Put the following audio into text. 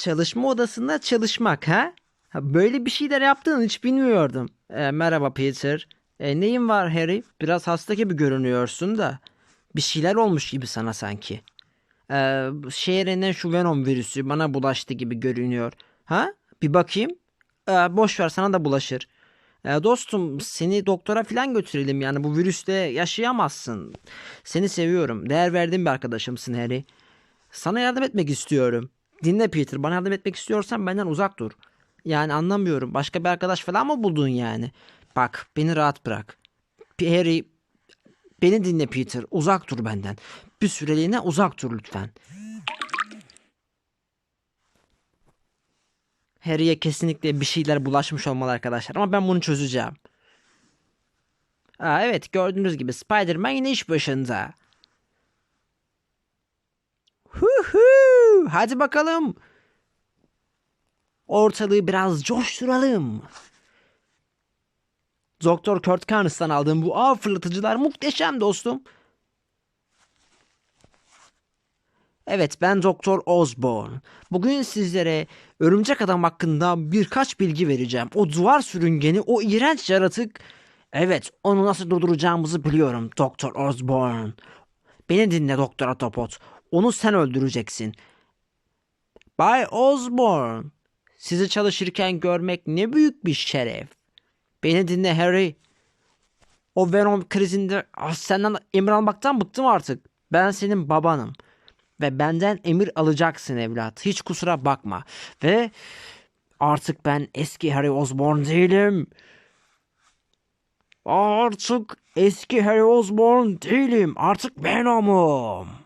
Çalışma odasında çalışmak ha? böyle bir şeyler yaptığını hiç bilmiyordum. E, merhaba Peter. E, neyin var Harry? Biraz hasta gibi görünüyorsun da. Bir şeyler olmuş gibi sana sanki. E, şehrinin şu Venom virüsü bana bulaştı gibi görünüyor. Ha? Bir bakayım. E, boş ver sana da bulaşır. E, dostum seni doktora falan götürelim yani bu virüste yaşayamazsın. Seni seviyorum. Değer verdiğim bir arkadaşımsın Harry. Sana yardım etmek istiyorum. Dinle Peter bana yardım etmek istiyorsan benden uzak dur. Yani anlamıyorum. Başka bir arkadaş falan mı buldun yani? Bak beni rahat bırak. Harry beni dinle Peter. Uzak dur benden. Bir süreliğine uzak dur lütfen. Harry'e kesinlikle bir şeyler bulaşmış olmalı arkadaşlar ama ben bunu çözeceğim. Aa, evet gördüğünüz gibi Spider-Man yine iş başında. Huhu, hadi bakalım. Ortalığı biraz coşturalım. Doktor Kurt Carnes'tan aldığım bu ağ fırlatıcılar muhteşem dostum. Evet ben Doktor Osborn. Bugün sizlere örümcek adam hakkında birkaç bilgi vereceğim. O duvar sürüngeni, o iğrenç yaratık. Evet onu nasıl durduracağımızı biliyorum Doktor Osborn. Beni dinle Doktor Atopot. Onu sen öldüreceksin. Bay Osborn. Sizi çalışırken görmek ne büyük bir şeref. Beni dinle Harry. O Venom krizinde ah, senden emir almaktan bıktım artık. Ben senin babanım. Ve benden emir alacaksın evlat. Hiç kusura bakma. Ve artık ben eski Harry Osborn değilim. Artık eski Harry Osborn değilim. Artık Venom'um.